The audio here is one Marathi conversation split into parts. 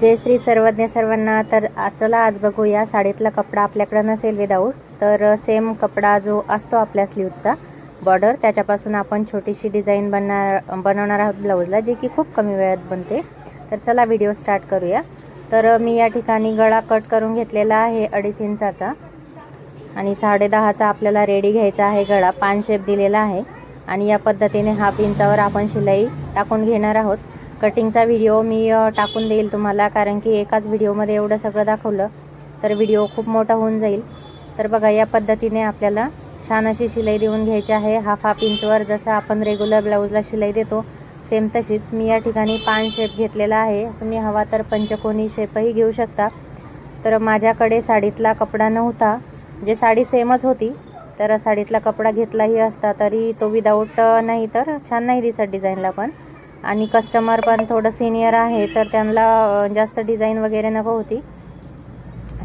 जय श्री सर्वज्ञ सर्वांना. तर चला आज बघूया. साडीतला कपडा आपल्याकडे नसेल विदाऊट तर सेम कपडा जो असतो आपल्या स्लीवचा बॉर्डर त्याच्यापासून आपण छोटीशी डिझाईन बनणार बनवणार आहोत ब्लाऊजला जे की खूप कमी वेळात बनते. तर चला व्हिडिओ स्टार्ट करूया. तर मी या ठिकाणी गळा कट करून घेतलेला आहे अडीच इंचाचा. आणि साडे दहाचा आपल्याला रेडी घ्यायचा आहे गळा. पान शेप दिलेला आहे. आणि या पद्धतीने हाफ इंचावर आपण शिलाई टाकून घेणार आहोत. कटिंगचा व्हिडिओ मी टाकून देईल तुम्हाला कारण की एकाच व्हिडिओमध्ये एवढं सगळं दाखवलं तर व्हिडिओ खूप मोठा होऊन जाईल. तर बघा या पद्धतीने आपल्याला छान अशी शिलाई देऊन घ्यायची आहे. हाफ हाफ इंचवर जसं आपण रेग्युलर ब्लाऊजला शिलाई देतो सेम तशीच. मी या ठिकाणी पान शेप घेतलेला आहे. तुम्ही हवा तर पंचकोनी शेपही घेऊ शकता. तर माझ्याकडे साडीतला कपडा नव्हता जे साडी सेमच होती तर साडीतला कपडा घेतलाही असता तरी तो विदाऊट नाही तर छान नाही दिसत डिझाईनला पण. आणि कस्टमर पण थोडं सिनियर आहे तर त्यांना जास्त डिझाईन वगैरे नको होती.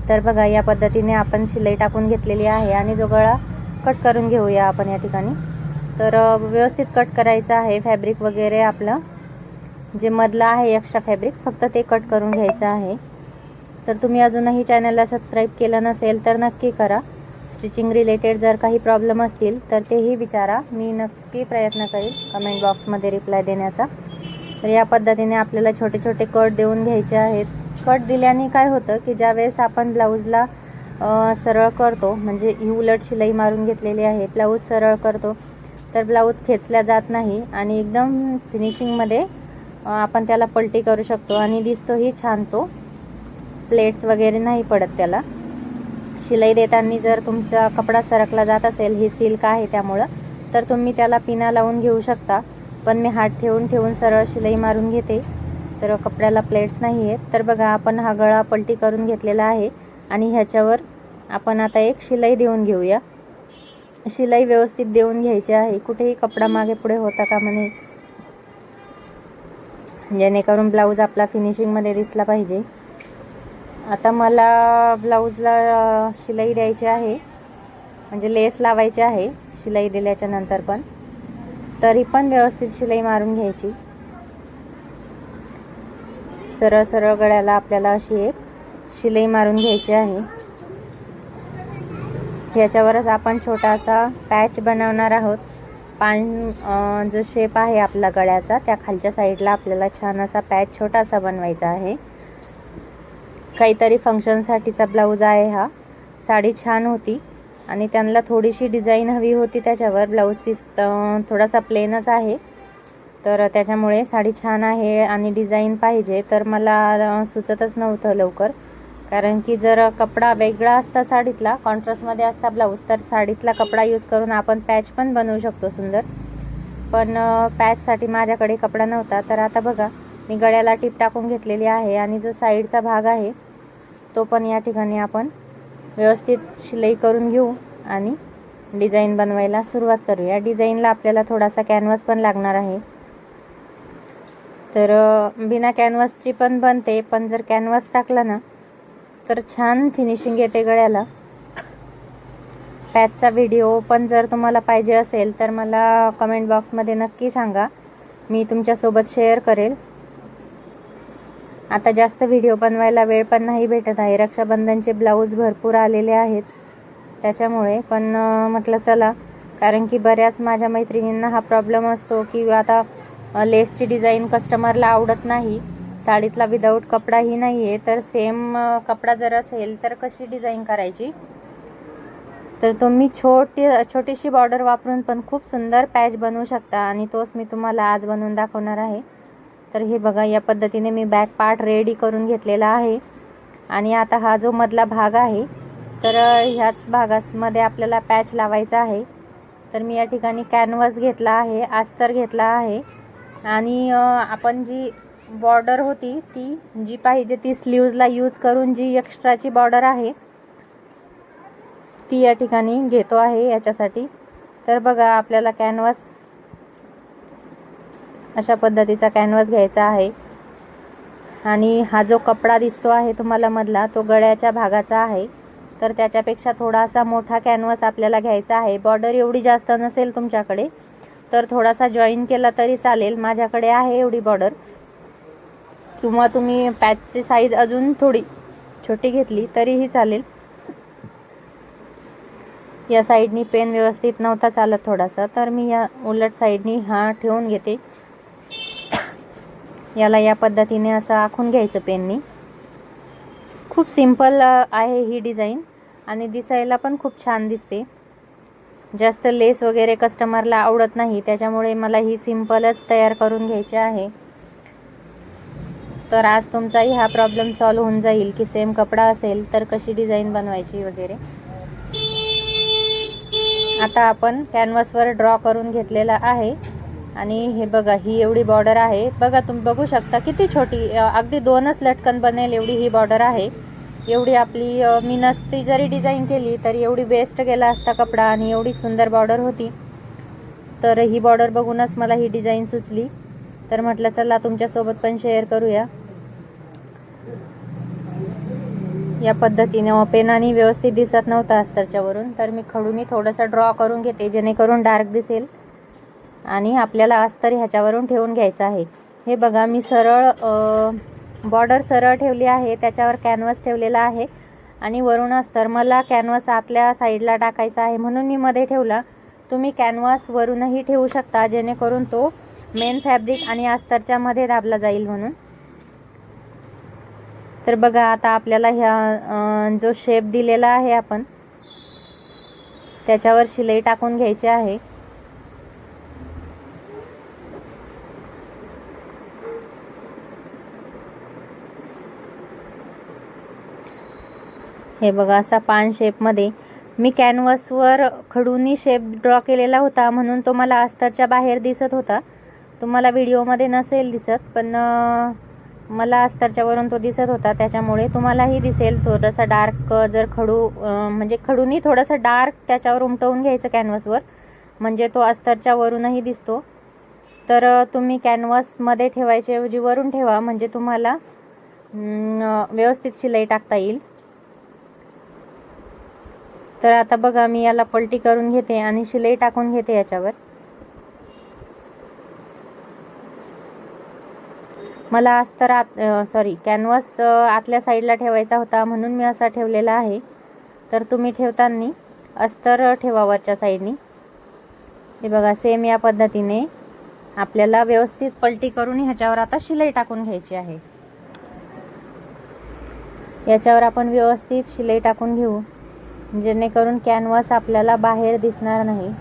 तर बघा या पद्धतीने आपण शिलाई टाकून घेतलेली आहे आणि जो गळा कट करून घेऊया आपण या ठिकाणी. तर व्यवस्थित कट करायचं आहे फॅब्रिक वगैरे आपलं. जे मधलं आहे एक्स्ट्रा फॅब्रिक फक्त ते कट करून घ्यायचं आहे. तर तुम्ही अजूनही चॅनलला सबस्क्राईब केलं नसेल तर नक्की करा. स्टिचिंग रिलेटेड जर काही प्रॉब्लेम असतील तर तेही विचारा. मी नक्की प्रयत्न करेल कमेंट बॉक्समध्ये रिप्लाय देण्याचा. तर या पद्धतीने आपल्याला छोटे छोटे कट देऊन घ्यायचे आहेत. कट दिल्याने काय होतं की ज्यावेळेस आपण ब्लाऊजला सरळ करतो म्हणजे ही उलट शिलाई मारून घेतलेली आहे ब्लाऊज सरळ करतो तर ब्लाऊज खेचल्या जात नाही आणि एकदम फिनिशिंगमध्ये आपण त्याला पलटी करू शकतो आणि दिसतोही छान तो. प्लेट्स वगैरे नाही पडत त्याला. शिलाई देताना जर तुमचा कपडा सरकला जात असेल हे सिल्क आहे त्यामुळं तर तुम्ही त्याला पिना लावून घेऊ शकता. पण मी हात ठेवून ठेवून सरळ शिलाई मारून घेते. तर कपड्याला प्लेट्स नाही आहेत. तर बघा आपण हा गळा पलटी करून घेतलेला आहे. आणि ह्याच्यावर आपण आता एक शिलाई देऊन घेऊया. शिलाई व्यवस्थित देऊन घ्यायची आहे. कुठेही कपडा मागे पुढे होता का म्हणे जेणेकरून ब्लाऊज आपला फिनिशिंगमध्ये दिसला पाहिजे. आता मला ब्लाऊजला शिलाई द्यायची आहे. म्हणजे लेस लावायची आहे. शिलाई दिल्याच्या नंतर पण. तरी पण व्यवस्थित शिलाई मारून घ्यायची. सरळ सरळ गळ्याला आपल्याला अशी एक शिलाई मारून घ्यायची आहे. ह्याच्यावरच आपण छोटासा पॅच बनवणार आहोत. पान जो शेप आहे आपला गळ्याचा त्या खालच्या साईडला आपल्याला छान असा पॅच छोटासा बनवायचा आहे. काहीतरी फंक्शनसाठीचा ब्लाऊज आहे हा. साडी छान होती. आणि त्यांना थोडीशी डिझाईन हवी होती त्याच्यावर ब्लाऊज पीस थोडासा प्लेनच आहे. तर त्याच्यामुळे साडी छान आहे आणि डिझाईन पाहिजे. तर मला सुचतच नव्हतं लवकर. कारण की जर कपडा वेगळा असता साडीतला कॉन्ट्रास्टमध्ये असता ब्लाऊज तर साडीतला कपडा यूज करून आपण पॅच पण बनवू शकतो सुंदर. पण पॅचसाठी माझ्याकडे कपडा नव्हता. तर आता बघा मी गळ्याला टीप टाकून घेतलेली आहे आणि जो साईडचा भाग आहे तो पण या ठिकाणी आपण व्यवस्थित शिलाई करून घेऊ आणि डिझाईन बनवायला सुरुवात करूया डिझाईनला आपल्याला थोडासा कॅनव्हास पण लागणार आहे. तर बिना कॅनव्हासची पण बनते पण जर कॅनव्हास टाकला ना तर छान फिनिशिंग येते गळ्याला. पॅचचा व्हिडिओ पण जर तुम्हाला पाहिजे असेल तर मला कमेंट बॉक्समध्ये नक्की सांगा. मी तुमच्यासोबत शेअर करेल. आता जास्त व्हिडिओ बनवायला वेळ पण नाही भेटत आहे. रक्षाबंधनचे ब्लाऊज भरपूर आलेले आहेत. त्याच्यामुळे पण म्हटलं चला कारण की बऱ्याच माझ्या मैत्रिणींना हा प्रॉब्लेम असतो की आता लेसची डिझाईन कस्टमरला आवडत नाही. साडीतला विदाऊट कपडाही नाही आहे तर सेम कपडा जर असेल तर कशी डिझाईन करायची? तर तुम्ही छोटी छोटीशी बॉर्डर वापरून पण खूप सुंदर पॅच बनवू शकता आणि तोच मी तुम्हाला आज बनवून दाखवणार आहे. तर हे बघा या पद्धतीने मी बॅक पार्ट रेडी करून घेतलेला आहे. आणि आता हा जो मधला भाग आहे तर ह्याच भागामध्ये आपल्याला पॅच लावायचा आहे. तर मी या ठिकाणी कॅनव्हास घेतला आहे आस्तर घेतला आहे. आणि आपण जी बॉर्डर होती ती जी पाहिजे ती स्लीव्जला यूज करून जी एक्स्ट्राची बॉर्डर आहे ती या ठिकाणी घेतो आहे याच्यासाठी. तर बघा आपल्याला कॅनव्हास अशा पद्धतीचा कॅनव्हास घ्यायचा आहे. आणि हा जो कपडा दिसतो आहे तुम्हाला मधला तो गळ्याच्या भागाचा आहे. तर त्याच्यापेक्षा थोडासा मोठा कॅनव्हास आपल्याला घ्यायचा आहे. बॉर्डर एवढी जास्त नसेल तुमच्याकडे तर थोडासा जॉईन केला तरी चालेल. माझ्याकडे आहे एवढी बॉर्डर किंवा तुम्ही पॅचची साईज अजून थोडी छोटी घेतली तरीही चालेल. या साईडनी पेन व्यवस्थित नव्हता चालत थोडासा तर मी या उलट साईडनी हा ठेवून घेते. याला या पद्धतीने असं आखून घ्यायचं पेननी. खूप सिंपल आहे ही डिझाईन आणि दिसायला पण खूप छान दिसते. जास्त लेस वगैरे कस्टमरला आवडत नाही त्याच्यामुळे मला ही सिंपलच तयार करून घ्यायची आहे. तर आज तुमचाही हा प्रॉब्लेम सॉल्व होऊन जाईल की सेम कपडा असेल तर कशी डिझाईन बनवायची वगैरे. आता आपण कॅनव्हासवर ड्रॉ करून घेतलेला आहे. आणि हे बघा ही एवढी बॉर्डर आहे. बघा तुम्ही बघू शकता किती छोटी अगदी दोनच लटकन बनेल एवढी ही बॉर्डर आहे. एवढी आपली मी नसती जरी डिझाईन केली तरी एवढी बेस्ट गेला असता कपडा आणि एवढी सुंदर बॉर्डर होती. तर ही बॉर्डर बघूनच मला ही डिझाईन सुचली. तर म्हटलं चला तुमच्यासोबत पण शेअर करूया. या पद्धतीने व पेनाने व्यवस्थित दिसत नव्हता अस्तरच्यावरून. तर मी खडूनी थोडंसं ड्रॉ करून घेते जेणेकरून डार्क दिसेल. आणि आपल्याला अस्तर ह्याच्यावरून ठेवून घ्यायचं आहे. हे बघा मी सरळ बॉर्डर सरळ ठेवली आहे त्याच्यावर कॅनव्हास ठेवलेला आहे. आणि वरून अस्तर मला कॅनव्हास आतल्या साईडला टाकायचा आहे म्हणून मी मध्ये ठेवला. तुम्ही कॅनव्हास वरूनही ठेवू शकता जेणेकरून तो मेन फॅब्रिक आणि अस्तरच्या मध्ये दाबला जाईल म्हणून. तर बघा आता आपल्याला ह्या जो शेप दिलेला आहे आपण त्याच्यावर शिलाई टाकून घ्यायची आहे. हे बघा असा पान शेपमध्ये मी कॅनव्हासवर खडूनी शेप ड्रॉ केलेला होता म्हणून तो मला अस्तरच्या बाहेर दिसत होता. तुम्हाला व्हिडिओमध्ये नसेल दिसत पण मला अस्तरच्यावरून तो दिसत होता. त्याच्यामुळे तुम्हालाही दिसेल थोडंसं डार्क जर खडू म्हणजे खडूनी थोडंसं डार्क त्याच्यावर उमटवून घ्यायचं कॅनव्हासवर म्हणजे तो अस्तरच्या वरूनही दिसतो. तर तुम्ही कॅनव्हासमध्ये ठेवायच्या ऐवजी वरून ठेवा. म्हणजे तुम्हाला व्यवस्थित शिलाई टाकता येईल. तर आता बघा मी याला पलटी करून घेते आणि शिलाई टाकून घेते याच्यावर. मला अस्तर आत सॉरी कॅनव्हास आतल्या साईडला ठेवायचा होता म्हणून मी असा ठेवलेला आहे. तर तुम्ही ठेवताना अस्तर ठेवा वरच्या साईडनी हे बघा सेम या पद्धतीने आपल्याला व्यवस्थित पलटी करून ह्याच्यावर आता शिलाई टाकून घ्यायची आहे. याच्यावर आपण व्यवस्थित शिलाई टाकून घेऊ. जेणेकरून कॅनव्हास आपल्याला बाहेर दिसणार नाही.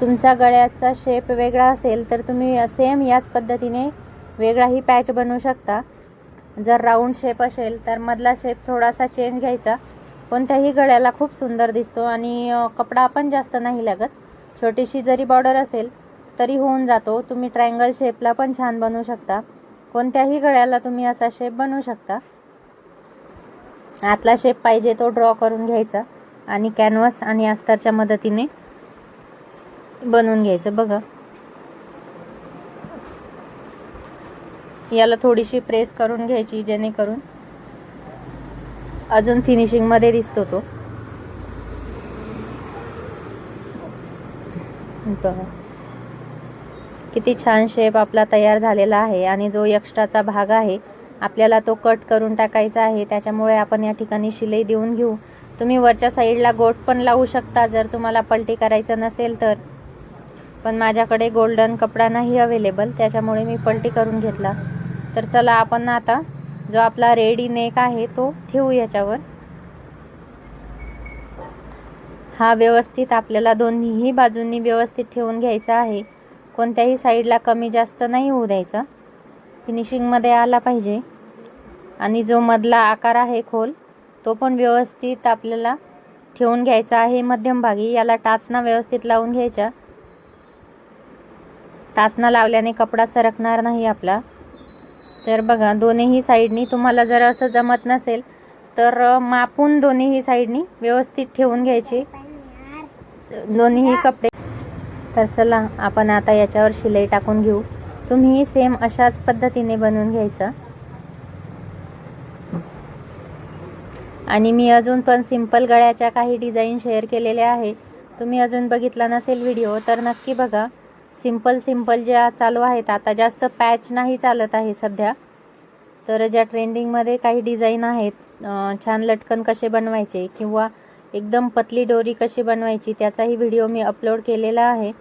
तुमचा गळ्याचा शेप वेगळा असेल तर तुम्ही सेम याच पद्धतीने वेगळाही पॅच बनवू शकता. जर राऊंड शेप असेल तर मधला शेप थोडासा चेंज घ्यायचा. कोणत्याही गळ्याला खूप सुंदर दिसतो आणि कपडा पण जास्त नाही लागत. छोटीशी जरी बॉर्डर असेल तरी होऊन जातो. तुम्ही ट्रायंगल शेपला पण छान बनवू शकता. कोणत्याही गळ्याला तुम्ही असा शेप बनवू शकता. आतला शेप पाहिजे तो ड्रॉ करून घ्यायचा. आणि कॅनव्हास आणि अस्तरच्या मदतीने बनवून घ्यायचं. बघा. याला थोडीशी प्रेस करून घ्यायची जेणेकरून अजून फिनिशिंगमध्ये दिसतो तो. बघा. किती छान शेप आपला तयार झालेला आहे. आणि जो एक्स्ट्राचा भाग आहे आपल्याला तो कट करून टाकायचा आहे त्याच्यामुळे आपण या ठिकाणी शिलाई देऊन घेऊ. तुम्ही वरच्या साईडला गोट पण लावू शकता जर तुम्हाला पलटी करायचं नसेल तर. पण माझ्याकडे गोल्डन कपडा नाही अवेलेबल त्याच्यामुळे मी पलटी करून घेतला. तर चला आपण आता जो आपला रेडी नेक आहे तो ठेवू याच्यावर. हा व्यवस्थित आपल्याला दोन्हीही बाजूंनी व्यवस्थित ठेवून घ्यायचा आहे. कोणत्याही साईडला कमी जास्त नाही होऊ द्यायचा. फिनिशिंगमध्ये आला पाहिजे. आणि जो मधला आकार आहे खोल तो पण व्यवस्थित आपल्याला ठेवून घ्यायचा आहे मध्यमभागी याला टाचना व्यवस्थित लावून घ्यायच्या टाचना लावल्याने कपडा सरकणार नाही आपला. तर बघा दोन्हीही साईडनी तुम्हाला जर असं जमत नसेल तर मापून दोन्हीही साईडनी व्यवस्थित ठेवून घ्यायचे. दोन्हीही कपडे. तर चला आपण आता याच्यावर शिलाई टाकून घेऊ. तुम्ही सेम अशाच पद्धतीने बनवून घ्यायचं. आणि मी अजून पण सिंपल गळ्याच्या काही डिझाईन शेअर केलेल्या आहे. तुम्ही अजून बघितला नसेल व्हिडिओ तर नक्की बघा. सिंपल सिंपल ज्या चालू आहेत आता जास्त पॅच नाही चालत आहे सध्या. तर ज्या ट्रेंडिंगमध्ये काही डिझाईन आहेत छान लटकन कसे बनवायचे किंवा एकदम पतली डोरी कशी बनवायची त्याचाही व्हिडिओ मी अपलोड केलेला आहे.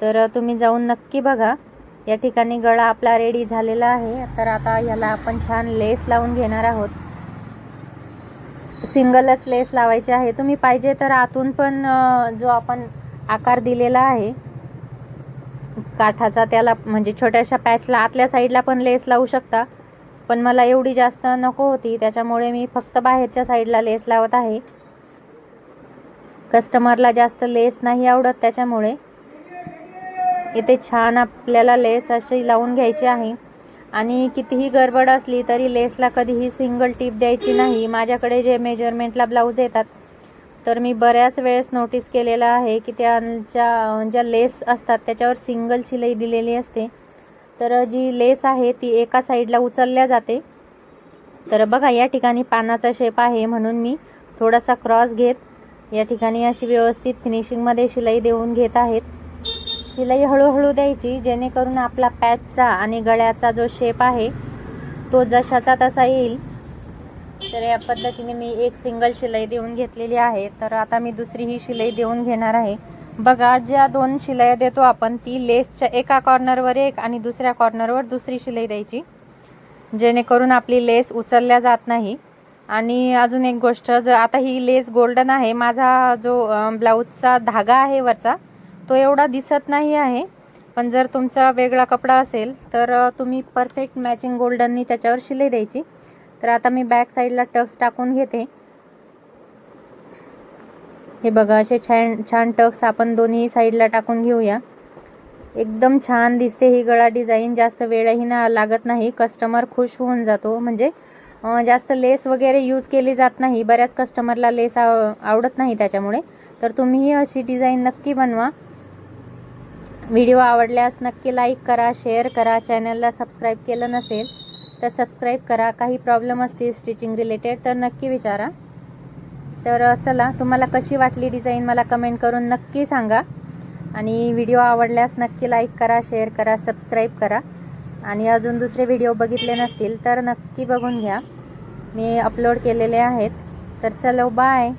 तर तुम्ही जाऊन नक्की बघा. या ठिकाणी गळा आपला रेडी झालेला आहे. तर आता ह्याला आपण छान लेस लावून घेणार आहोत. सिंगलच लेस लावायची आहे. तुम्ही पाहिजे तर आतून पण जो आपण आकार दिलेला आहे काठाचा त्याला म्हणजे छोट्याशा पॅचला आतल्या साईडला पण लेस लावू शकता. पण मला एवढी जास्त नको होती. त्याच्यामुळे मी फक्त बाहेरच्या साईडला लेस लावत आहे. कस्टमरला जास्त लेस नाही आवडत त्याच्यामुळे. इथे छान आपल्याला लेस अशी लावून घ्यायची आहे. आणि कितीही गडबड असली तरी लेसला कधीही सिंगल टीप द्यायची नाही. माझ्याकडे जे मेजरमेंटला ब्लाऊज येतात तर मी बऱ्याच वेळेस नोटीस केलेलं आहे की त्यांच्या ज्या लेस असतात त्याच्यावर सिंगल शिलाई दिलेली असते. तर जी लेस आहे ती एका साईडला उचलल्या जाते. तर बघा या ठिकाणी पानाचा शेप आहे म्हणून मी थोडासा क्रॉस घेत या ठिकाणी अशी व्यवस्थित फिनिशिंगमध्ये शिलाई देऊन घेत आहेत. शिलाई हळूहळू द्यायची जेणेकरून आपला पॅचचा आणि गळ्याचा जो शेप आहे तो जशाचा तसा येईल. तर या पद्धतीने मी एक सिंगल शिलाई देऊन घेतलेली आहे. तर आता मी दुसरी ही शिलाई देऊन घेणार आहे. बघा ज्या दोन शिलाई देतो आपण ती लेसच्या एका कॉर्नरवर एक आणि दुसऱ्या कॉर्नरवर दुसरी शिलाई द्यायची. जेणेकरून आपली लेस उचलल्या जात नाही. आणि अजून एक गोष्ट जर आता ही लेस गोल्डन आहे माझा जो ब्लाऊजचा धागा आहे वरचा तो एवढा दिसत नाही आहे. पण जर तुमचा वेगळा कपडा असेल तर तुम्ही परफेक्ट मॅचिंग गोल्डननी त्याच्यावर शिलाई द्यायची. तर आता मी बॅक साईडला टक्स टाकून घेते. हे बघा असे छान छान टक्स आपण दोन्ही साईडला टाकून घेऊया. एकदम छान दिसते ही गळा डिझाईन जास्त वेळही ना लागत नाही. कस्टमर खुश होऊन जातो. म्हणजे जास्त लेस वगैरे यूज केली जात नाही. बऱ्याच कस्टमरला लेस आव आवडत नाही त्याच्यामुळे. तर तुम्हीही अशी डिझाईन नक्की बनवा. व्हिडिओ आवडल्यास नक्की लाईक करा शेअर करा चॅनलला सबस्क्राईब केलं नसेल तर सबस्क्राईब करा. काही प्रॉब्लेम असतील स्टिचिंग रिलेटेड तर नक्की विचारा. तर चला तुम्हाला कशी वाटली डिझाईन मला कमेंट करून नक्की सांगा. आणि व्हिडिओ आवडल्यास नक्की लाईक करा शेअर करा सबस्क्राईब करा. आणि अजून दुसरे व्हिडिओ बघितले नसतील तर नक्की बघून घ्या. मी अपलोड केलेले आहेत. तर चलो बाय.